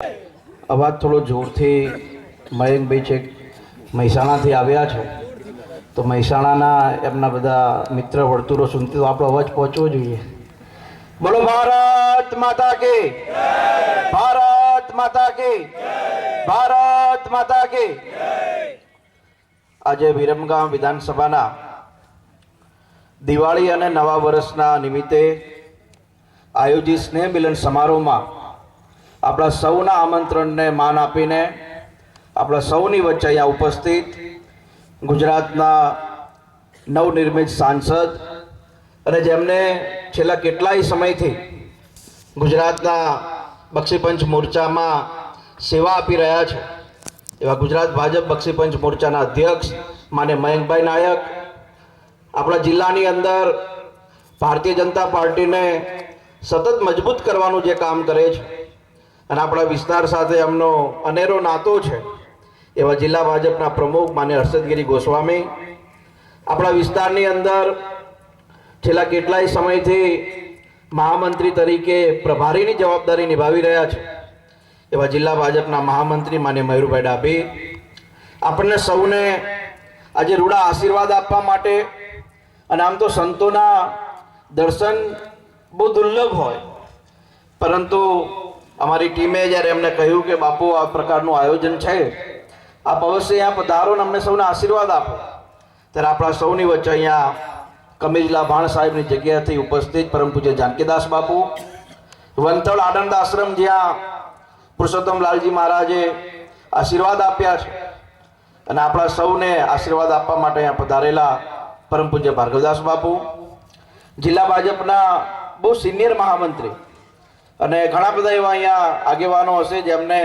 અવાજ થોડો જોરથી મયંકભાઈ છે, મહેસાણાથી આવ્યા છે. તો મહેસાણાના એમના બધા મિત્ર, વર્તુળો સુનતી તો આપણો અવાજ પહોંચવો જોઈએ. બોલો, ભારત માતા કે ભારત માતા કે ભારત માતા કે આજે વિરમગામ વિધાનસભાના દિવાળી અને નવા વર્ષના નિમિત્તે આયોજિત સ્નેહ મિલન સમારોહમાં આપણા સૌના આમંત્રણને માન આપીને આપણા સૌની વચ્ચે અહીંયા ઉપસ્થિત ગુજરાતના નવનિર્મિત સાંસદ અને જેમને છેલ્લા કેટલાય સમયથી ગુજરાતના બક્ષીપંચ મોરચામાં સેવા આપી રહ્યા છે. એવા ગુજરાત ભાજપ બક્ષીપંચ મોરચાના અધ્યક્ષ માને મયંકભાઈ નાયક, આપણા જિલ્લાની અંદર ભારતીય જનતા પાર્ટીને સતત મજબૂત કરવાનું જે કામ કરે છે અને આપણા વિસ્તાર સાથે એમનો અનેરો નાતો છે, એવા જિલ્લા ભાજપના પ્રમુખ માન્ય હર્ષદગીરી ગોસ્વામી. આપણા વિસ્તારની અંદર છેલ્લા કેટલાય સમયથી મહામંત્રી તરીકે પ્રભારીની જવાબદારી નિભાવી રહ્યા છે, એવા જિલ્લા ભાજપના મહામંત્રી માન્ય મયુરભાઈ ડાભી. આપણને સૌને આજે રૂડા આશીર્વાદ આપવા માટે અને આમ તો સંતોના દર્શન બહુ દુર્લભ હોય, પરંતુ અમારી ટીમે જ્યારે એમને કહ્યું કે બાપુ આ પ્રકારનું આયોજન છે, આપ અવશ્ય અહીંયા પધારો ને અમને સૌને આશીર્વાદ આપો. ત્યારે આપણા સૌની વચ્ચે અહીંયા કમિજલા ભાણ સાહેબની જગ્યાથી ઉપસ્થિત પરમ પૂજ્ય જાનકીદાસ બાપુ, વંથળ આનંદ આશ્રમ જ્યાં પુરુષોત્તમ લાલજી મહારાજે આશીર્વાદ આપ્યા છે અને આપણા સૌને આશીર્વાદ આપવા માટે અહીંયા પધારેલા પરમ પૂજ્ય ભાર્ગવદાસ બાપુ, જિલ્લા ભાજપના બહુ સિનિયર મહામંત્રી અને ઘણા બધા એવા અહીંયા આગેવાનો હશે જેમને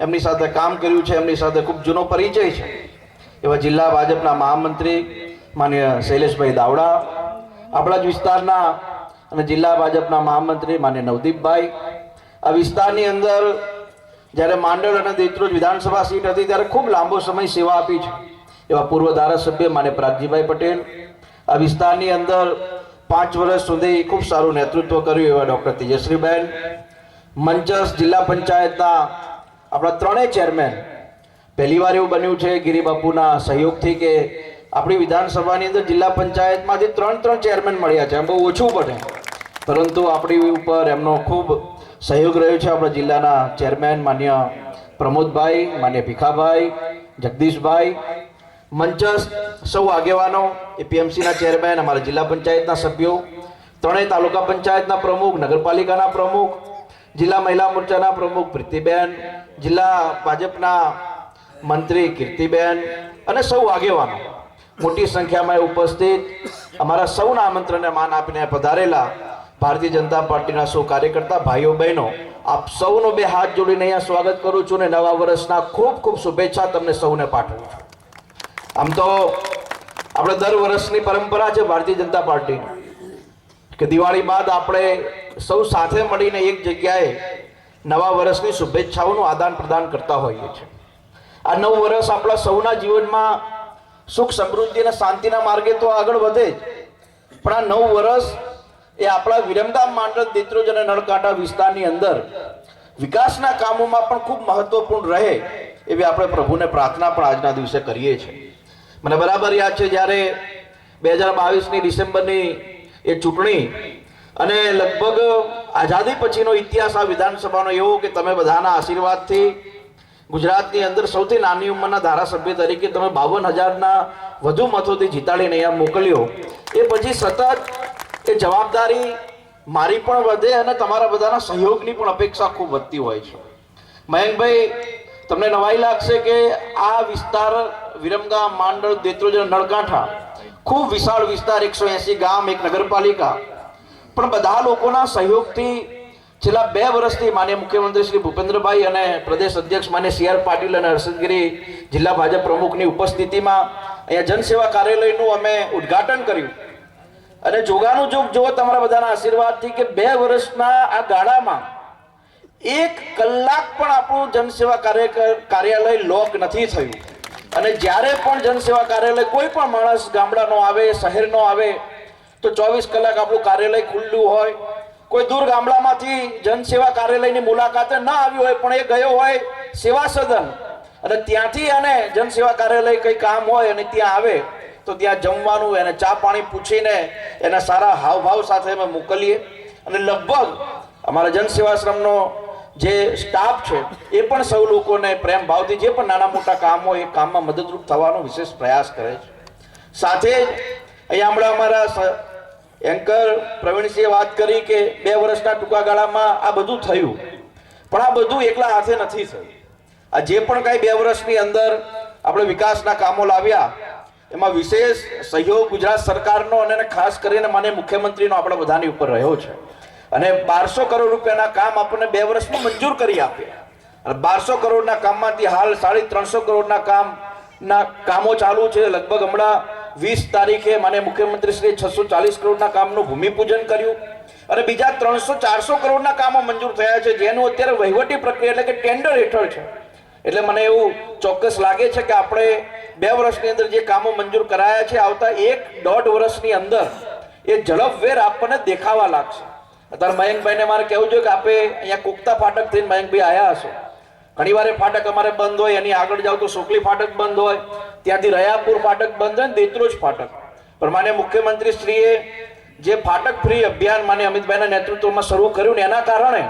એમની સાથે કામ કર્યું છે, એમની સાથે ખૂબ જૂનો પરિચય છે. એવા જિલ્લા ભાજપના મહામંત્રી માન્ય શૈલેષભાઈ દાવડા, આપણા જ વિસ્તારના અને જિલ્લા ભાજપના મહામંત્રી માન્ય નવદીપભાઈ. આ વિસ્તારની અંદર જ્યારે માંડળ અને દેત્રોજ વિધાનસભા સીટ હતી, ત્યારે ખૂબ લાંબો સમય સેવા આપી છે. એવા પૂર્વ ધારાસભ્ય માન્ય પ્રાગજીભાઈ પટેલ. આ વિસ્તારની અંદર પાંચ વર્ષ સુધી ખૂબ સારું નેતૃત્વ કર્યું એવા ડૉક્ટર તેજસ્વીબેન. મંચસ જિલ્લા પંચાયતના આપણા ત્રણેય ચેરમેન. પહેલી વાર એવું બન્યું છે ગિરિબાપુના સહયોગથી કે આપણી વિધાનસભાની અંદર જિલ્લા પંચાયતમાંથી ત્રણ ત્રણ ચેરમેન મળ્યા છે. એમ બહુ ઓછું પડે પરંતુ આપણી ઉપર એમનો ખૂબ સહયોગ રહ્યો છે આપણા જિલ્લાના ચેરમેન માન્ય પ્રમોદભાઈ, માન્ય ભીખાભાઈ, જગદીશભાઈ મંચસ સૌ આગેવાનો એપીએમસીના ચેરમેન, અમારા જિલ્લા પંચાયતના સભ્યો, ત્રણેય તાલુકા પંચાયતના પ્રમુખ, નગરપાલિકાના પ્રમુખ, જિલ્લા મહિલા મોરચાના પ્રમુખ પ્રીતિબેન, જિલ્લા ભાજપના મંત્રી કીર્તિબેન અને સૌ આગેવાનો. મોટી સંખ્યામાં ઉપસ્થિત. અમારા સૌના આમંત્રણને માન આપીને પધારેલા ભારતીય જનતા પાર્ટીના સૌ કાર્યકર્તા, ભાઈઓ, બહેનો, આપ સૌનો બે હાથ જોડીને અહીંયા સ્વાગત કરું છું ને નવા વર્ષના ખૂબ ખૂબ શુભેચ્છા તમને સૌને પાઠવું છું. આમ તો આપણે દર વર્ષની પરંપરા છે ભારતીય જનતા પાર્ટીની, કે દિવાળી બાદ આપણે સૌ સાથે મળીને એક જગ્યાએ નવા વર્ષની શુભેચ્છાઓનું આદાન પ્રદાન કરતા હોઈએ છીએ. આ નવ વર્ષ આપણા સૌના જીવનમાં સુખ, સમૃદ્ધિ અને શાંતિના માર્ગે તો આગળ વધે જ. પણ આ નવ વર્ષ એ આપણા વિરમગામ માંડલ, દેત્રોજ અને નળકાંઠા વિસ્તારની અંદર વિકાસના કામોમાં પણ ખૂબ મહત્વપૂર્ણ રહે એવી આપણે પ્રભુને પ્રાર્થના પણ આજના દિવસે કરીએ છીએ. મને બરાબર યાદ છે જ્યારે બે હજાર બાવીસની ડિસેમ્બરની એ ચૂંટણી અને લગભગ આઝાદી પછીનો ઇતિહાસ આ વિધાનસભાનો એવો કે તમે બધાના આશીર્વાદથી ગુજરાતની અંદર સૌથી નાની ઉંમરના ધારાસભ્ય તરીકે તમે બાવન હજારના વધુ મતોથી જીતાડીને અહીંયા મોકલ્યો. એ પછી સતત એ જવાબદારી મારી પણ વધે અને તમારા બધાના સહયોગની પણ અપેક્ષા ખૂબ વધતી હોય છે. મયંકભાઈ, તમને નવાઈ લાગશે કે આ વિસ્તાર વિરમગામ માંડળ દેત્રોજ નળકાંઠા, ખૂબ વિશાળ વિસ્તાર એકસો એસી ગામ, એક નગરપાલિકા. પણ બધા લોકોના સહયોગથી છેલ્લા બે વર્ષથી માન્ય મુખ્યમંત્રી શ્રી ભૂપેન્દ્રભાઈ અને પ્રદેશ અધ્યક્ષ માન્ય સી આર પાટીલ અને હર્ષદગીરી જિલ્લા ભાજપ પ્રમુખની ઉપસ્થિતિમાં અહીંયા જનસેવા કાર્યાલયનું અમે ઉદ્ઘાટન કર્યું. અને જોગાનું જોગ જો તમારા બધાના આશીર્વાદથી કે બે વર્ષના આ ગાળામાં એક કલાક પણ આપણું જનસેવા કાર્ય કાર્યાલય લોક નથી થયું. અને જ્યારે પણ જનસેવા કાર્યાલય કોઈ પણ માણસ ગામડાનો આવે, શહેરનો આવે, તો ચોવીસ કલાક આપણું કાર્યાલય ખુલ્લું હોય. કોઈ દૂર ગામડામાંથી જનસેવા કાર્યાલયની મુલાકાતે ન આવી હોય, પણ એ ગયો હોય સેવા સદન, અને ત્યાંથી અને જનસેવા કાર્યાલય કંઈ કામ હોય અને ત્યાં આવે, તો ત્યાં જમવાનું એને ચા પાણી પૂછીને એના સારા હાવભાવ સાથે અમે મોકલીએ. અને લગભગ અમારા જનસેવાશ્રમનો જે સ્ટાફ છે, એ પણ સૌ લોકોને પ્રેમ ભાવથી, જે પણ નાના મોટા કામ હોય એ કામમાં મદદરૂપ થવાનો વિશેષ પ્રયાસ કરે છે. સાથે અહીંયા હમણાં અમારા એન્કર પ્રવીણસિંહે વાત કરી કે બે વર્ષના ટૂંકા ગાળામાં આ બધું થયું. પણ આ બધું એકલા હાથે નથી થયું. આ જે પણ કાંઈ બે વર્ષની અંદર આપણે વિકાસના કામો લાવ્યા, એમાં વિશેષ સહયોગ ગુજરાત સરકારનો અને ખાસ કરીને માન્ય મુખ્યમંત્રીનો આપણા બધાની ઉપર રહ્યો છે. અને બારસો કરોડ રૂપિયાના કામ આપણને બે વર્ષમાં મંજૂર કરી આપ્યા અને બારસો કરોડના કામમાંથી હાલ સાડી ત્રણસો કરોડના કામના કામો ચાલુ છે. લગભગ હમણાં વીસ તારીખે મને મુખ્યમંત્રી શ્રી છસો ચાલીસ કરોડના કામનું ભૂમિપૂજન કર્યું. અને બીજા ત્રણસો ચારસો કરોડના કામો મંજૂર થયા છે. જેનું અત્યારે વહીવટી પ્રક્રિયા એટલે કે ટેન્ડર હેઠળ છે. એટલે મને એવું ચોક્કસ લાગે છે કે આપણે બે વર્ષની અંદર જે કામો મંજૂર કરાયા છે, આવતા એક દોઢ વર્ષની અંદર એ ઝડપવેર આપણને દેખાવા લાગશે. અત્યારે મયંકભાઈને મારે કહેવું જોઈએ કે આપે અહીંયા કોકતા ફાટક થઈને મયંકભાઈ આવ્યા હશો. ઘણી વાર ફાટક અમારે બંધ હોય, એની આગળ જાવ તો સુકલી ફાટક બંધ હોય, ત્યાંથી રયાપુર ફાટક બંધ હોય ને દેત્રોજ ફાટક. માન્ય મુખ્યમંત્રી શ્રીએ જે ફાટક ફ્રી અભિયાન માન્ય અમિતભાઈના નેતૃત્વમાં શરૂ કર્યું ને એના કારણે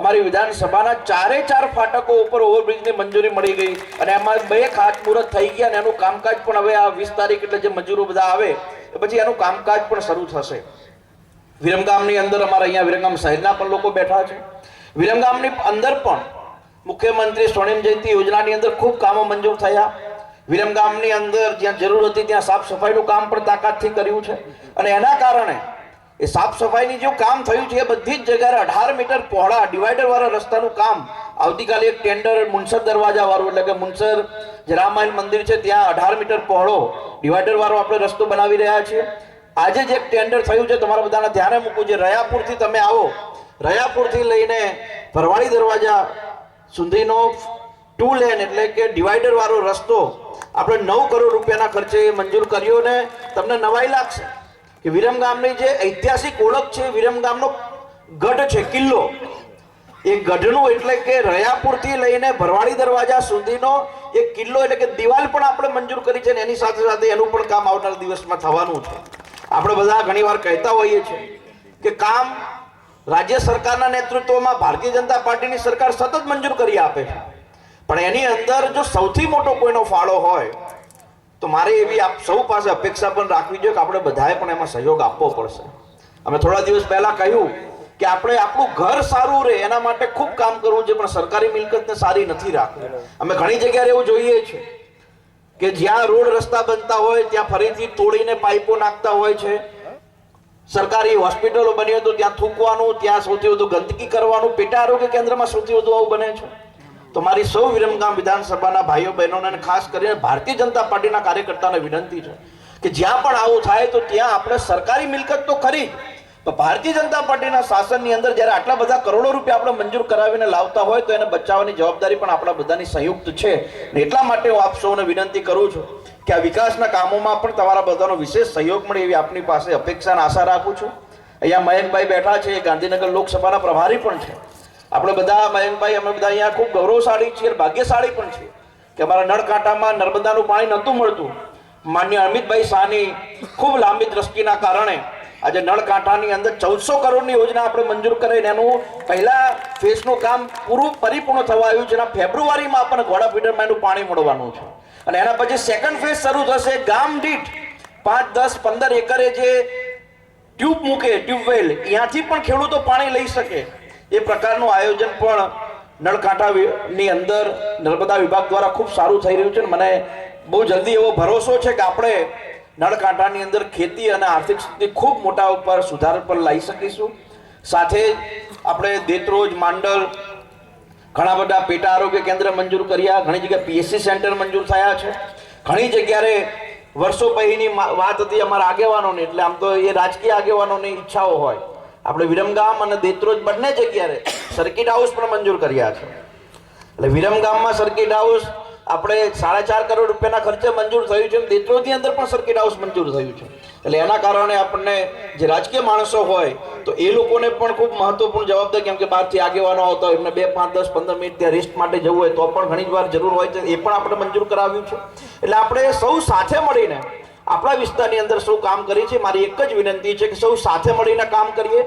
અમારી વિધાનસભાના ચારે ચાર ફાટકો ઉપર ઓવરબ્રિજની મંજૂરી મળી ગઈ અને એમાં બે ખાતમુહૂર્ત થઈ ગયા અને એનું કામકાજ પણ હવે આ વીસ તારીખ એટલે જે મજૂરો બધા આવે પછી એનું કામકાજ પણ શરૂ થશે. વિરમગામની અંદર અમારા અહીંયા વિરમગામ શહેરના પણ લોકો બેઠા છે. વિરમગામની અંદર પણ મુખ્યમંત્રી સ્વર્ણિમ જયંતિ યોજનાની અંદર ખૂબ કામો મંજૂર થયા. વિરમગામની અંદર જ્યાં જરૂર હતી ત્યાં સાફ સફાઈનું કામ પણ તાકાતથી કર્યું છે. અને એના કારણે એ સાફ સફાઈની જે કામ થયું છે એ બધી જ જગ્યાએ અઢાર મીટર પહોળા ડિવાઈડરવાળા રસ્તાનું કામ આવતીકાલે એક ટેન્ડર મુનસર દરવાજાવાળું, એટલે કે મુનસર જે રામાયણ મંદિર છે, ત્યાં અઢાર મીટર પહોળો ડિવાઈડરવાળો આપણે રસ્તો બનાવી રહ્યા છીએ. આજે જે એક ટેન્ડર થયું છે, તમારા બધાના ધ્યાને મૂકવું છે. રયાપુરથી તમે આવો. રયાપુરથી લઈને ભરવાડી દરવાજા સુધીનો ટુ લેન એટલે કે ડિવાઈડર વાળો રસ્તો આપણે નવ કરોડ રૂપિયાના ખર્ચે મંજૂર કર્યો ને તમને નવાઈ લાગશે. કે વિરમગામની જે ઐતિહાસિક ઓળખ છે વિરમગામનો ગઢ છે, કિલ્લો. એ ગઢનું એટલે કે રયાપુરથી લઈને ભરવાડી દરવાજા સુધીનો એક કિલ્લો એટલે કે દિવાલ પણ આપણે મંજૂર કરી છે ને એની સાથે સાથે એનું પણ કામ આવનાર દિવસમાં થવાનું છે. આપણે બધા ઘણીવાર કહેતા હોઈએ છીએ કે કામ રાજ્ય સરકારના નેતૃત્વમાં ભારતીય જનતા પાર્ટીની સરકાર સતત મંજૂર કરી આપે છે. પણ એની અંદર જો સૌથી મોટો કોઈનો ફાળો હોય, તો મારે એવી આપ સૌ પાસે અપેક્ષા પણ રાખવી જોઈએ કે આપણે બધાએ પણ એમાં સહયોગ આપવો પડશે. અમે થોડા દિવસ પહેલા કહ્યું કે આપણે આપણું ઘર સારું રહે એના માટે ખૂબ કામ કરવું છે પણ સરકારી મિલકતને સારી નથી રાખવી. અમે ઘણી જગ્યાએ એવું જોઈએ છીએ કે જ્યાં રોડ રસ્તા બનતા હોય, ત્યાં ફરીથી તોડીને પાઇપો નાખતા હોય છે. સરકારી હોસ્પિટલો બની હોય તો ત્યાં થૂકવાનું, ત્યાં સૌથી વધુ ગંદકી કરવાનું, પેટા આરોગ્ય કેન્દ્રમાં સૌથી વધુ આવું બને છે. તો મારી સૌ વિરમગામ વિધાનસભાના ભાઈઓ, બહેનોને ખાસ કરીને ભારતીય જનતા પાર્ટીના કાર્યકર્તાને વિનંતી છે કે જ્યાં પણ આવું થાય તો ત્યાં આપણે સરકારી મિલકત તો ખરી પણ ભારતીય જનતા પાર્ટીના શાસનની અંદર જ્યારે આટલા બધા કરોડો રૂપિયા આપણે મંજૂર કરાવીને લાવતા હોય તો એને બચાવવાની જવાબદારી પણ આપણા બધાની સંયુક્ત છે. ને એટલા માટે હું આપ સૌને વિનંતી કરું છું કે આ વિકાસના કામોમાં પણ તમારા બધાનો વિશેષ સહયોગ મળે એવી આપની પાસે અપેક્ષા અને આશા રાખું છું. અહીંયા મયંકભાઈ બેઠા છે ગાંધીનગર લોકસભાના પ્રભારી પણ છે. આપણે બધા, મયંકભાઈ, અમે બધા અહીંયા ખૂબ ગૌરવશાળી છીએ, ભાગ્યશાળી પણ છીએ કે અમારા નળકાંટામાં નર્મદાનું પાણી નહોતું મળતું. માન્ય અમિતભાઈ શાહની ખૂબ લાંબી દ્રષ્ટિના કારણે આજે નળકાંઠાની અંદર ચૌદસો કરોડની યોજના આપણે મંજૂર કરીને એનું પહેલા ફેઝનું કામ પૂરું પરિપૂર્ણ થવા આવ્યું છે અને ફેબ્રુઆરીમાં આપણને ઘોડા ફીડરમાં એનું પાણી મળવાનું છે. અને એના પછી સેકન્ડ ફેઝ શરૂ થશે ગામ દીઠ પાંચ, દસ, પંદર એકરે જે ટ્યુબ મૂકે ટ્યુબવેલ ત્યાંથી પણ ખેડૂતો પાણી લઈ શકે. એ પ્રકારનું આયોજન પણ નળકાંઠાની અંદર નર્મદા વિભાગ દ્વારા ખૂબ સારું થઈ રહ્યું છે મને બહુ જલ્દી એવો ભરોસો છે કે આપણે નળકાંઠાની અંદર ખેતી અને આર્થિક સ્થિતિ ખૂબ મોટા ઉપર સુધાર પર લાવી શકીશું. સાથે આપણે દેતરોજ માંડલ, ઘણા બધા પેટા આરોગ્ય કેન્દ્ર મંજૂર કર્યા, ઘણી જગ્યાએ પીએસસી સેન્ટર મંજૂર થયા છે. ઘણી જગ્યાએ વર્ષો પહેલીની વાત હતી અમારા આગેવાનોની, એટલે આમ તો એ રાજકીય આગેવાનોની ઈચ્છાઓ હોય. આપણે વિરમગામ અને દેતરોજ બંને જગ્યાએ સર્કિટ હાઉસ પણ મંજૂર કર્યા છે. એટલે વિરમગામમાં સર્કિટ હાઉસ આપણે સાડા ચાર કરોડ રૂપિયાના ખર્ચે મંજૂર થયું છે દેત્રોની અંદર પણ સર્કિટ હાઉસ મંજૂર થયું છે. એટલે એના કારણે આપણને જે રાજકીય માણસો હોય, તો એ લોકોને પણ ખૂબ મહત્વપૂર્ણ જવાબદારી, કેમ કે બહારથી આગેવાનો આવતા હોય, એમને બે, પાંચ, દસ, પંદર મિનિટ ત્યાં રેસ્ટ માટે જવું હોય, તો પણ ઘણી વાર જરૂર હોય છે, એ પણ આપણે મંજૂર કરાવ્યું છે. એટલે આપણે સૌ સાથે મળીને આપણા વિસ્તારની અંદર સૌ કામ કરીએ છીએ. મારી એક જ વિનંતી છે કે સૌ સાથે મળીને કામ કરીએ.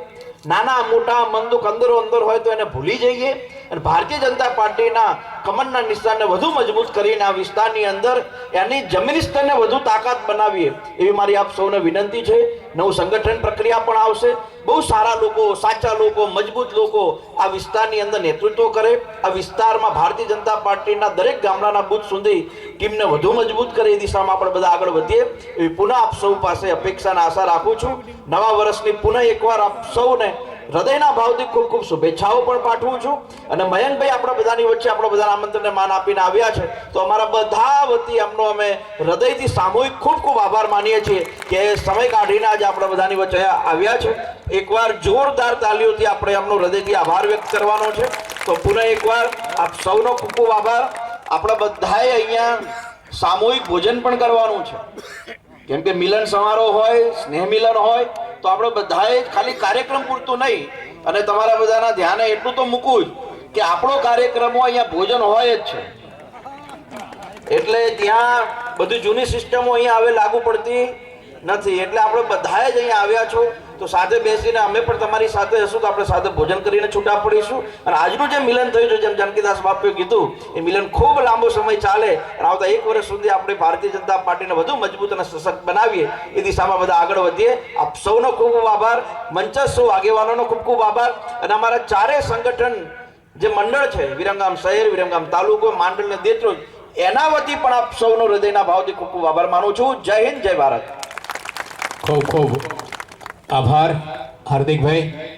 નાના, મોટા મનદુખ અંદરો અંદર હોય તો એને ભૂલી જઈએ. અને ભારતીય જનતા પાર્ટીના કમનના નિશાનને વધુ મજબૂત કરીને આ વિસ્તારની અંદર એની જમીન સ્તરને વધુ તાકાત બનાવીએ એવી મારી આપ સૌને વિનંતી છે. નવું સંગઠન પ્રક્રિયા પણ આવશે. બહુ સારા લોકો, સાચા લોકો, મજબૂત લોકો આ વિસ્તારની અંદર નેતૃત્વ કરે. આ વિસ્તારમાં ભારતીય જનતા પાર્ટીના દરેક ગામડાના બુથ સુધી ટીમને વધુ મજબૂત કરે એ દિશામાં આપણે બધા આગળ વધીએ. એવી પુનઃ આપ સૌ પાસે અપેક્ષાના આશા રાખું છું. નવા વર્ષની પુનઃ એકવાર આપ સૌને હૃદયના ભાવથી ખૂબ ખૂબ શુભેચ્છાઓ પણ પાઠવું છું. અને મયંકભાઈ આપણા બધાની વચ્ચે આપણા બધાના આમંત્રણને માન આપીને આવ્યા છે. તો અમારા બધા વતી એમનો અમે હૃદયથી સામૂહિક ખૂબ ખૂબ આભાર માનીએ છીએ કે સમય કાઢીને આજે આપણા બધાની વચ્ચે આવ્યા છે. એકવાર જોરદાર તાલીઓથી આપણે એમનો હૃદયથી આભાર વ્યક્ત કરવાનો છે. તો પુનઃ એકવાર આપ સૌનો ખૂબ ખૂબ આભાર. આપણે બધાએ અહીંયા સામૂહિક ભોજન પણ કરવાનું છે. કેમ કે મિલન સમારોહ હોય, સ્નેહ મિલન હોય તો આપણે બધાએ ખાલી કાર્યક્રમ પૂરતું નહીં અને તમારા બધાના ધ્યાને એટલું તો મૂકવું જ કે આપણો કાર્યક્રમો અહીંયા ભોજન હોય જ છે. એટલે ત્યાં બધી જૂની સિસ્ટમો અહીંયા હવે લાગુ પડતી નથી. એટલે આપણે બધાએ જ અહીંયા આવ્યા છો. તો સાથે બેસીને અમે પણ તમારી સાથે હશું તો આપણે સાથે ભોજન કરીને છૂટા પડીશું. અને આજનું જે મિલન થયું છે, જેમ જાનકીદાસ બાપુએ કીધું, એ મિલન ખૂબ લાંબો સમય ચાલે અને આવતા એક વર્ષ સુધી આપણે ભારતીય જનતા પાર્ટીને વધુ મજબૂત અને સશક્ત બનાવીએ. એ દિશામાં બધા આગળ વધીએ. આપ સૌનો ખૂબ ખૂબ આભાર. મંચસ્થ સૌ આગેવાનોનો ખૂબ ખૂબ આભાર. અને અમારા ચારેય સંગઠન જે મંડળ છે વિરમગામ શહેર વિરમગામ તાલુકો માંડળ ને દેત્રોજ, એના વતી પણ આપ સૌનો હૃદયના ભાવથી ખૂબ ખૂબ આભાર માનું છું. જય હિન્દ, જય ભારત. ખૂબ ખૂબ. આભાર હાર્દિકભાઈ.